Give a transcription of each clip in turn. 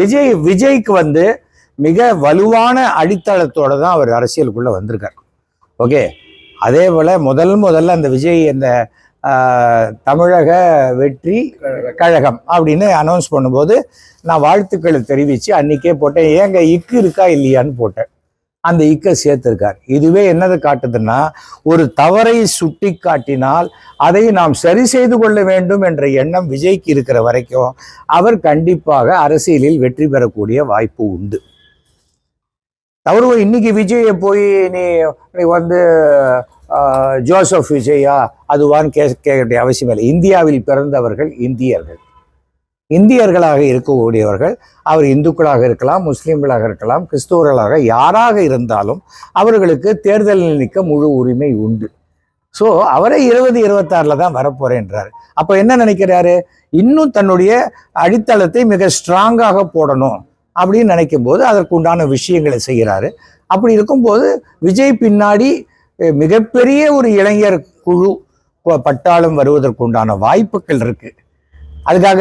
விஜய். விஜய்க்கு வந்து மிக வலுவான அடித்தளத்தோட தான் அவர் அரசியலுக்குள்ள வந்திருக்கார். ஓகே? அதே போல முதல் முதல்ல அந்த விஜய் அந்த தமிழக வெற்றி கழகம். அப்படின்னு அனௌன்ஸ் பண்ணும்போது நான் வாழ்த்துக்களை தெரிவித்து அன்னைக்கே போட்டேன். ஏங்க இக்கு இருக்கா இல்லையான்னு போட்டேன். அந்த இக்க சேர்த்திருக்கார். இதுவே என்னது காட்டுதுன்னா ஒரு தவறை சுட்டி காட்டினால் அதை நாம் சரி செய்து கொள்ள வேண்டும் என்ற எண்ணம் விஜய்க்கு இருக்கிற வரைக்கும் அவர் கண்டிப்பாக அரசியலில் வெற்றி பெறக்கூடிய வாய்ப்பு உண்டு. தவறு இன்னைக்கு விஜயை போய் நீ நீ வந்து ஆஹ், ஜோசப் விஜயா அதுவான்னு கே கேட்க வேண்டிய அவசியம் இல்லை. இந்தியாவில் பிறந்தவர்கள் இந்தியர்கள். இந்தியர்களாக இருக்கக்கூடியவர்கள் அவர் இந்துக்களாக இருக்கலாம் முஸ்லீம்களாக இருக்கலாம் கிறிஸ்துவர்களாக யாராக இருந்தாலும் அவர்களுக்கு தேர்தலில் நிற்க முழு உரிமை உண்டு. ஸோ அவரே இருபது இருபத்தாறில் தான் வரப்போறேன்றார். அப்போ என்ன நினைக்கிறாரு? இன்னும் தன்னுடைய அடித்தளத்தை மிக ஸ்ட்ராங்காக போடணும் அப்படின்னு நினைக்கும் போது அதற்குண்டான விஷயங்களை செய்கிறாரு. அப்படி இருக்கும்போது விஜய் பின்னாடி மிகப்பெரிய ஒரு இளைஞர் குழு பட்டாளம் வருவதற்குண்டான வாய்ப்புகள் இருக்குது அதுக்காக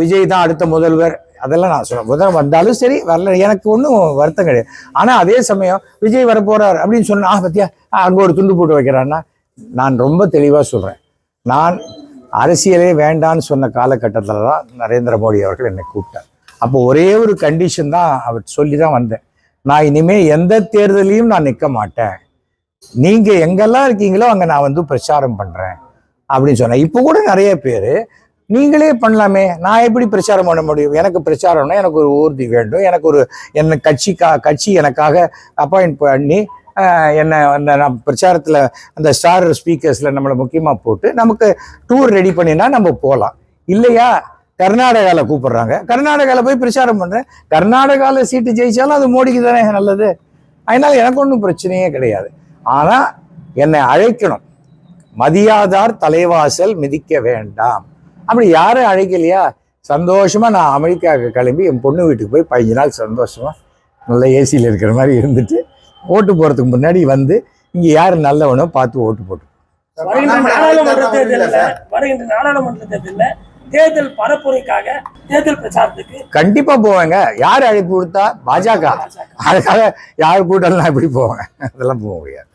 விஜய் தான் அடுத்த முதல்வர். அதெல்லாம் நான் சொல்ல முதல்வர் வந்தாலும் சரி வரல. எனக்கு ஒன்றும் வருத்தம் கிடையாது. ஆனால் அதே சமயம் விஜய் வரப்போறார் அப்படின்னு சொன்னா ஆ பத்தியா? அங்கே ஒரு துண்டு போட்டு வைக்கிறான்னா நான் ரொம்ப தெளிவாக சொல்கிறேன் நான் அரசியலே வேண்டான்னு சொன்ன காலகட்டத்தில் தான் நரேந்திர மோடி அவர்கள் என்னை கூப்பிட்டார். அப்போ ஒரே ஒரு கண்டிஷன் தான் அவர் சொல்லி தான் வந்தேன். நான் இனிமேல் எந்த தேர்தலையும் நான் நிற்க மாட்டேன். நீங்கள் எங்கெல்லாம் இருக்கீங்களோ அங்கே நான் வந்து பிரச்சாரம் பண்ணுறேன் அப்படின்னு சொன்னேன். இப்போ கூட நிறைய பேர் நீங்களே பண்ணலாமே. நான் எப்படி பிரச்சாரம் பண்ண முடியும்? எனக்கு பிரச்சாரம்னா எனக்கு ஒரு ஊர்தி வேண்டும். எனக்கு ஒரு என்ன கட்சிக்கா கட்சி எனக்காக அப்பாயிண்ட் பண்ணி ஆஹ், என்ன அந்த நான் பிரச்சாரத்தில் அந்த ஸ்டார் ஸ்பீக்கர்ஸில் நம்மளை முக்கியமாக போட்டு நமக்கு டூர் ரெடி பண்ணினா நம்ம போகலாம் இல்லையா? கர்நாடகாவில் கூப்பிடுறாங்க. கர்நாடகாவில் போய் பிரச்சாரம் பண்ணுறேன் கர்நாடகாவில் சீட்டு ஜெயிச்சாலும் அது மோடிக்கு தானே நல்லது. அதனால் எனக்கு ஒன்றும் பிரச்சனையே கிடையாது. ஆனால் என்னை அழைக்கணும். மதியாதார் தலைவாசல் மிதிக்க வேண்டாம். அப்படி யாரும் அழைக்கலையா? சந்தோஷமா நான் அமெரிக்காவுக்கு கிளம்பி என் பொண்ணு வீட்டுக்கு போய் பதினஞ்சு நாள் சந்தோஷமா நல்ல ஏசியில் இருக்கிற மாதிரி இருந்துட்டு ஓட்டு போறதுக்கு முன்னாடி வந்து இங்க யார் நல்லவனோ பார்த்து ஓட்டு போட்டு. நாடாளுமன்ற தேர்தலில் வருகின்ற நாடாளுமன்ற தேர்தலில் தேர்தல் பரப்புரைக்காக தேர்தல் பிரச்சாரத்துக்கு கண்டிப்பா போவேங்க. யார் அழைப்பு கொடுத்தா? பாஜக. அதுக்காக யார் கூட்டம்லாம் எப்படி போவேன் அதெல்லாம் போக முடியாது.